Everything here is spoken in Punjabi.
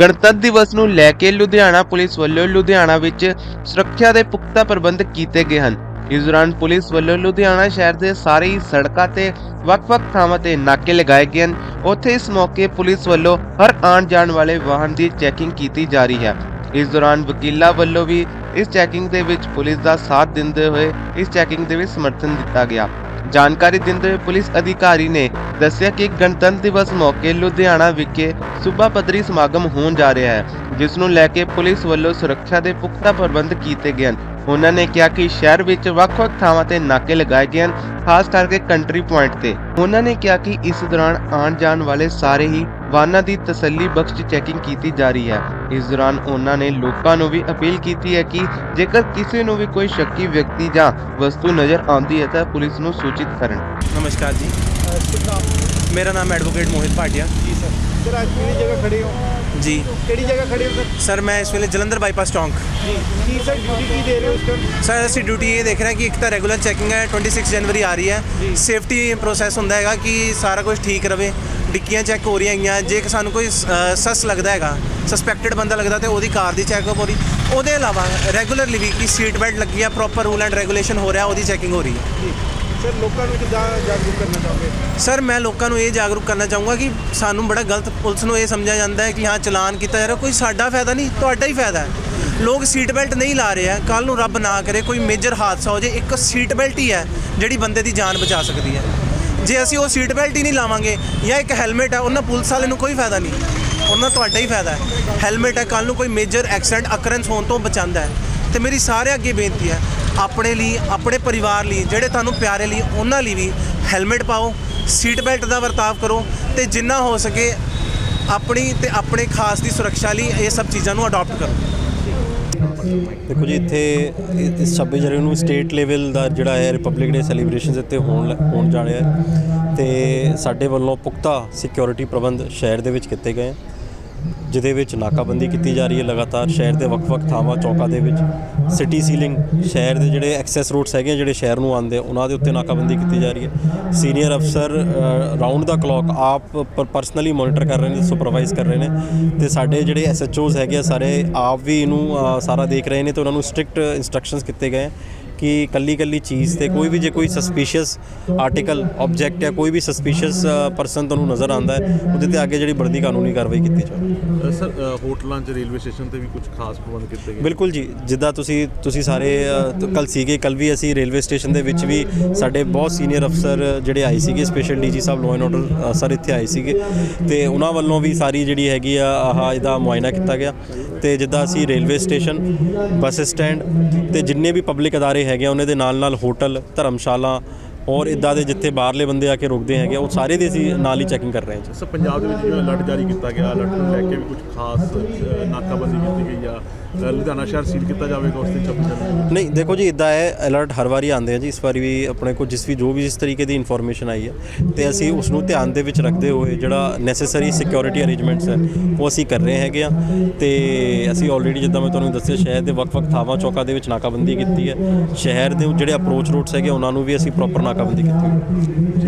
ਗਣਤੰਤਰ ਦਿਵਸ ਨੂੰ ਲੈ ਕੇ ਲੁਧਿਆਣਾ ਪੁਲਿਸ ਵੱਲੋਂ ਲੁਧਿਆਣਾ ਵਿੱਚ ਸੁਰੱਖਿਆ ਦੇ ਪੁਖਤਾ ਪ੍ਰਬੰਧ ਕੀਤੇ ਗਏ ਹਨ। ਇਸ ਦੌਰਾਨ ਪੁਲਿਸ ਵੱਲੋਂ ਲੁਧਿਆਣਾ ਸ਼ਹਿਰ ਦੇ ਸਾਰੇ ਸੜਕਾਂ ਤੇ ਵੱਖ-ਵੱਖ ਥਾਵਾਂ ਤੇ ਨਾਕੇ ਲਗਾਏ ਗਏ ਹਨ। ਉੱਥੇ ਇਸ ਮੌਕੇ ਪੁਲਿਸ ਵੱਲੋਂ ਹਰ ਆਉਣ ਜਾਣ ਵਾਲੇ ਵਾਹਨ ਦੀ ਚੈਕਿੰਗ ਕੀਤੀ ਜਾ ਰਹੀ ਹੈ। ਇਸ ਦੌਰਾਨ ਵਕੀਲਾਂ ਵੱਲੋਂ ਵੀ ਇਸ ਚੈਕਿੰਗ ਦੇ ਵਿੱਚ ਪੁਲਿਸ ਦਾ ਸਾਥ ਦਿੰਦੇ ਹੋਏ ਇਸ ਚੈਕਿੰਗ ਦੇ ਵਿੱਚ ਸਮਰਥਨ ਦਿੱਤਾ ਗਿਆ। ਜਾਣਕਾਰੀ ਦਿੰਦੇ ਹੋਏ ਪੁਲਿਸ ਅਧਿਕਾਰੀ ਨੇ ਦੱਸਿਆ ਕਿ ਗਣਤੰਤਰ ਦਿਵਸ ਮੌਕੇ ਲੁਧਿਆਣਾ ਵਿਖੇ ਸੂਬਾ ਪੱਧਰੀ ਸਮਾਗਮ ਹੋਣ ਜਾ ਰਿਹਾ ਹੈ, ਜਿਸ ਨੂੰ ਲੈ ਕੇ ਪੁਲਿਸ ਵੱਲੋਂ ਸੁਰੱਖਿਆ ਦੇ ਪੁਖਤਾ ਪ੍ਰਬੰਧ ਕੀਤੇ ਗਏ ਹਨ। ਉਹਨਾਂ ਨੇ ਕਿਹਾ ਕਿ ਸ਼ਹਿਰ ਵਿੱਚ ਵੱਖ-ਵੱਖ ਥਾਵਾਂ ਤੇ ਨਾਕੇ ਲਗਾਏ ਗਏ ਹਨ ਖਾਸ ਕਰਕੇ ਕੰਟਰੀ ਪੁਆਇੰਟ ਤੇ। ਉਹਨਾਂ ਨੇ ਕਿਹਾ ਕਿ ਇਸ ਦੌਰਾਨ ਆਉਣ ਜਾਣ ਵਾਲੇ ਸਾਰੇ ਹੀ ਵਾਹਨਾਂ ਦੀ ਤਸੱਲੀ ਬਖਸ਼ ਚੈਕਿੰਗ ਕੀਤੀ ਜਾ ਰਹੀ ਹੈ। ਇਸ ਦੌਰਾਨ ਉਹਨਾਂ ਨੇ ਲੋਕਾਂ ਨੂੰ ਵੀ ਅਪੀਲ ਕੀਤੀ ਹੈ ਕਿ ਜੇਕਰ ਕਿਸੇ ਨੂੰ ਵੀ ਕੋਈ ਸ਼ੱਕੀ ਵਿਅਕਤੀ ਜਾਂ ਵਸਤੂ ਨਜ਼ਰ ਆਉਂਦੀ ਹੈ ਤਾਂ ਪੁਲਿਸ ਨੂੰ ਸੂਚਿਤ ਕਰਨ। ਨਮਸਕਾਰ ਜੀ। ਮੇਰਾ ਨਾਮ ਐਡਵੋਕੇਟ ਮੋਹਿਤ ਭਾਟੀਆ। ਜੀ ਸਰ ਸਰ ਅੱਜ ਕਿਹੜੀ ਜਗ੍ਹਾ ਖੜੇ ਹੋ? ਜੀ। ਕਿਹੜੀ ਜਗ੍ਹਾ ਖੜੇ ਹੋ ਸਰ? ਸਰ ਮੈਂ ਇਸ ਵੇਲੇ ਜਲੰਧਰ ਬਾਈਪਾਸ ਚੌਂਕ। ਜੀ। ਕੀ ਸਰ ਡਿਊਟੀ ਕੀ ਦੇ ਰਹੇ ਹੋ ਇਸ ਟਾਈਮ ਸਰ ਅਸੀਂ ਡਿਊਟੀ ਇਹ ਦੇਖ ਰਹੇ ਹਾਂ ਕਿ ਇੱਕ ਤਾਂ ਰੈਗੂਲਰ ਚੈਕਿੰਗ ਹੈ 26 ਜਨਵਰੀ ਆ ਰਹੀ ਹੈ। ਸੇਫਟੀ ਪ੍ਰੋਸੈਸ ਹੁੰਦਾ ਹੈਗਾ ਕਿ ਸਾਰਾ ਕੁਝ ਠੀਕ ਰਵੇ ਡਿੱਕੀਆਂ ਚੈੱਕ ਹੋ ਰਹੀਆਂ ਹੈਗੀਆਂ। ਜੇ ਕਿ ਸਾਨੂੰ ਕੋਈ ਸਸ ਲੱਗਦਾ ਹੈਗਾ ਸਸਪੈਕਟਡ ਬੰਦਾ ਲੱਗਦਾ ਤੇ ਉਹਦੀ ਕਾਰ ਦੀ ਚੈੱਕਅਪ ਹੋ ਰਹੀ। ਉਹਦੇ ਇਲਾਵਾ ਰੈਗੂਲਰਲੀ ਵੀ ਕਿ ਸੀਟ ਬੈਲਟ ਲੱਗੀ ਹੈ ਪ੍ਰੋਪਰ ਰੂਲ ਐਂਡ ਰੈਗੂਲੇਸ਼ਨ ਹੋ ਰਿਹਾ ਉਹਦੀ ਚੈਕਿੰਗ ਹੋ ਰਹੀ ਹੈ। ਜੀ। ਸਰ, ਲੋਕਾਂ ਨੂੰ ਕਿੱਦਾਂ ਜਾਗਰੂਕ ਕਰਨਾ ਚਾਹੁੰਦੇ ਸਰ, ਮੈਂ ਲੋਕਾਂ ਨੂੰ ਇਹ ਜਾਗਰੂਕ ਕਰਨਾ ਚਾਹੂੰਗਾ ਕਿ ਸਾਨੂੰ ਬੜਾ ਗਲਤ ਪੁਲਿਸ ਨੂੰ ਇਹ ਸਮਝਿਆ ਜਾਂਦਾ ਹੈ ਕਿ ਹਾਂ, ਚਲਾਨ ਕੀਤਾ ਜਾ ਰਿਹਾ। ਕੋਈ ਸਾਡਾ ਫਾਇਦਾ ਨਹੀਂ, ਤੁਹਾਡਾ ਹੀ ਫਾਇਦਾ ਹੈ। ਲੋਕ ਸੀਟ ਬੈਲਟ ਨਹੀਂ ਲਾ ਰਹੇ ਆ ਕੱਲ ਨੂੰ ਰੱਬ ਨਾ ਕਰੇ ਕੋਈ ਮੇਜਰ ਹਾਦਸਾ ਹੋ ਜੇ, ਇੱਕ ਸੀਟ ਬੈਲਟ ਹੀ ਹੈ ਜਿਹੜੀ ਬੰਦੇ ਦੀ ਜਾਨ ਬਚਾ ਸਕਦੀ ਹੈ। ਜੇ ਅਸੀਂ ਉਹ ਸੀਟ ਬੈਲਟ ਹੀ ਨਹੀਂ ਲਾਵਾਂਗੇ ਜਾਂ ਇੱਕ ਹੈਲਮਟ ਹੈ, ਉਹਨਾਂ ਪੁਲਿਸ ਵਾਲੇ ਨੂੰ ਕੋਈ ਫਾਇਦਾ ਨਹੀਂ। ਉਹਨਾਂ ਤੁਹਾਡਾ ਹੀ ਫਾਇਦਾ ਹੈ। ਹੈਲਮਟ ਹੈ ਕੱਲ ਨੂੰ ਕੋਈ ਮੇਜਰ ਐਕਸੀਡੈਂਟ, ਅਕਰੈਂਸ ਹੋਣ ਤੋਂ ਬਚਾਉਂਦਾ ਹੈ। ਤੇ ਮੇਰੀ ਸਾਰੇ ਅੱਗੇ ਬੇਨਤੀ ਹੈ ਆਪਣੇ ਲਈ, ਆਪਣੇ ਪਰਿਵਾਰ ਲਈ, ਜਿਹੜੇ ਤੁਹਾਨੂੰ ਪਿਆਰੇ ਲਈ, ਉਹਨਾਂ ਲਈ ਵੀ ਹੈਲਮਟ ਪਾਓ ਸੀਟ ਬੈਲਟ ਦਾ ਵਰਤਾਵ ਕਰੋ ਤੇ ਜਿੰਨਾ ਹੋ ਸਕੇ ਆਪਣੀ ਤੇ ਆਪਣੇ ਖਾਸ ਦੀ ਸੁਰੱਖਿਆ ਲਈ ਇਹ ਸਭ ਚੀਜ਼ਾਂ ਨੂੰ ਅਡਾਪਟ ਕਰੋ। ਦੇਖੋ ਜੀ, ਇੱਥੇ ਇ- ਇਸ 26 ਜਨਵਰੀ ਨੂੰ ਸਟੇਟ ਲੈਵਲ ਦਾ ਜਿਹੜਾ ਹੈ ਰਿਪਬਲਿਕ ਡੇ ਸੈਲੀਬ੍ਰੇਸ਼ਨਸ ਇੱਥੇ ਹੋਣ ਲ- ਹੋਣ ਜਾ ਰਿਹਾ ਹੈ ਤੇ ਸਾਡੇ ਵੱਲੋਂ ਪੁਖਤਾ ਸਿਕਿਉਰਿਟੀ ਪ੍ਰਬੰਧ ਸ਼ਹਿਰ ਦੇ ਵਿੱਚ ਕੀਤੇ ਗਏ ਜਿਹਦੇ ਵਿੱਚ ਨਾਕਾਬੰਦੀ ਕੀਤੀ ਜਾ ਰਹੀ ਹੈ ਲਗਾਤਾਰ ਸ਼ਹਿਰ ਦੇ ਵੱਖ-ਵੱਖ ਥਾਵਾਂ ਚੌਕਾਂ ਦੇ ਵਿੱਚ ਸਿਟੀ ਸੀਲਿੰਗ ਸ਼ਹਿਰ ਦੇ ਜਿਹੜੇ ਐਕਸੈਸ ਰੋਡਸ ਹੈਗੇ ਆ, ਜਿਹੜੇ ਸ਼ਹਿਰ ਨੂੰ ਆਉਂਦੇ ਆ, ਉਹਨਾਂ ਦੇ ਉੱਤੇ ਨਾਕਾਬੰਦੀ ਕੀਤੀ ਜਾ ਰਹੀ ਹੈ। ਸੀਨੀਅਰ ਅਫਸਰ ਰਾਉਂਡ ਦਾ ਕਲੌਕ ਆਪ ਪਰਸਨਲੀ ਮੋਨੀਟਰ ਕਰ ਰਹੇ ਨੇ ਸੁਪਰਵਾਈਜ਼ ਕਰ ਰਹੇ ਨੇ ਤੇ ਸਾਡੇ ਜਿਹੜੇ ਐਸਐਚਓਜ਼ ਹੈਗੇ ਆ ਸਾਰੇ ਆਪ ਵੀ ਇਹਨੂੰ ਸਾਰਾ ਦੇਖ ਰਹੇ ਨੇ ਤੇ ਉਹਨਾਂ ਨੂੰ ਸਟ੍ਰਿਕਟ ਇਨਸਟਰਕਸ਼ਨਸ ਕੀਤੇ ਗਏ ਹੈ ਕਿ ਕੱਲੀ ਕੱਲੀ ਚੀਜ਼ ਤੇ ਕੋਈ ਵੀ ਜੇ ਕੋਈ ਸਸਪੀਸ਼ੀਅਸ ਆਰਟੀਕਲ ਆਬਜੈਕਟ ਜਾਂ ਕੋਈ ਵੀ ਸਸਪੀਸ਼ੀਅਸ ਪਰਸਨ ਤੁਹਾਨੂੰ ਨਜ਼ਰ ਆਉਂਦਾ ਹੈ ਉਹਦੇ ਤੇ ਅੱਗੇ ਜਿਹੜੀ ਬਣਦੀ ਕਾਨੂੰਨੀ ਕਾਰਵਾਈ ਕੀਤੀ ਜਾਵੇ ਸਰ ਹੋਟਲਾਂ 'ਚ ਰੇਲਵੇ ਸਟੇਸ਼ਨ ਤੇ ਵੀ ਕੁਝ ਖਾਸ ਪ੍ਰਬੰਧ ਕੀਤੇ ਗਏ? ਬਿਲਕੁਲ ਜੀ ਜਿੱਦਾਂ ਤੁਸੀਂ ਤੁਸੀਂ ਸਾਰੇ ਕੱਲ ਸੀਗੇ ਕੱਲ ਵੀ ਅਸੀਂ ਰੇਲਵੇ ਸਟੇਸ਼ਨ ਦੇ ਵਿੱਚ ਵੀ ਸਾਡੇ ਬਹੁਤ ਸੀਨੀਅਰ ਅਫਸਰ ਜਿਹੜੇ ਆਏ ਸੀਗੇ ਸਪੈਸ਼ਲ ਡੀਜੀ ਸਾਹਿਬ ਲਾਅ ਐਂਡ ਆਰਡਰ ਸਰ ਇੱਥੇ ਆਏ ਸੀਗੇ। ਤੇ ਉਹਨਾਂ ਵੱਲੋਂ ਵੀ ਸਾਰੀ ਜਿਹੜੀ ਹੈਗੀ ਆ ਆਹ ਇਹਦਾ ਮੁਆਇਨਾ ਕੀਤਾ ਗਿਆ। ਤੇ ਜਿੱਦਾਂ ਅਸੀਂ ਰੇਲਵੇ ਸਟੇਸ਼ਨ ਬੱਸ ਸਟੈਂਡ ਤੇ ਜਿੰਨੇ ਵੀ ਪਬਲਿਕ ਅਦਾਰੇ ਹੈਗੇ ਉਹਨਾਂ ਦੇ ਨਾਲ ਨਾਲ ਹੋਟਲ ਧਰਮਸ਼ਾਲਾ ਔਰ ਇਦਾਂ ਦੇ ਜਿੱਥੇ ਬਾਹਰਲੇ ਬੰਦੇ ਆ ਕੇ ਰੁਕਦੇ ਹੈਗੇ ਉਹ ਸਾਰੇ ਦੀ ਅਸੀਂ ਨਾਲ ਹੀ ਚੈਕਿੰਗ ਕਰ ਰਹੇ ਹਾਂ ਜੀ। ਸਰ ਪੰਜਾਬ ਦੇ ਵਿੱਚ ਜਿਵੇਂ ਅਲਰਟ ਜਾਰੀ ਕੀਤਾ ਗਿਆ ਅਲਰਟ ਨੂੰ ਲੈ ਕੇ ਵੀ ਕੁਝ ਖਾਸ ਨਾਕਾਬੰਦੀ ਕੀਤੀ ਗਈ ਆ। ਲੁਧਿਆਣਾ ਸ਼ਹਿਰ ਸੀਲ ਕੀਤਾ ਜਾਵੇਗਾ ਉਸ ਦਿਨ 26 ਜਨਵਰੀ ਨੂੰ। ਨਹੀਂ ਦੇਖੋ ਜੀ ਇਦਾਂ ਹੈ ਅਲਰਟ ਹਰ ਵਾਰੀ ਆਉਂਦੇ ਆ ਜੀ। ਇਸ ਵਾਰੀ ਵੀ ਆਪਣੇ ਕੋਲ ਜਿਸ ਵੀ ਜੋ ਵੀ ਇਸ ਤਰੀਕੇ ਦੀ ਇਨਫੋਰਮੇਸ਼ਨ ਆਈ ਹੈ ਤੇ ਅਸੀਂ ਉਸ ਨੂੰ ਧਿਆਨ ਦੇ ਵਿੱਚ ਰੱਖਦੇ ਹੋਏ ਜਿਹੜਾ ਨੈਸੈਸਰੀ ਸਿਕਿਉਰਿਟੀ ਅਰੇਂਜਮੈਂਟਸ ਹੈ ਉਹ ਅਸੀਂ ਕਰ ਰਹੇ ਹੈਗੇ ਆ। ਤੇ ਅਸੀਂ ਆਲਰੇਡੀ ਜਿੱਦਾਂ ਮੈਂ ਤੁਹਾਨੂੰ ਦੱਸਿਆ ਸ਼ਹਿਰ ਦੇ ਵੱਖ-ਵੱਖ ਥਾਵਾਂ ਚੌਕਾਂ ਦੇ ਵਿੱਚ ਨਾਕਾਬੰਦੀ ਕੀਤੀ ਹੈ। ਸ਼ਹਿਰ ਦੇ ਜਿਹੜੇ ਅਪਰੋਚ ਰੂਟਸ ਹੈਗੇ ਉਹਨਾਂ ਨੂੰ ਵੀ ਅਸੀਂ ਪ੍ਰੋਪਰ ਨਾਕਾਬੰਦੀ ਕੀਤੀ ਹੈ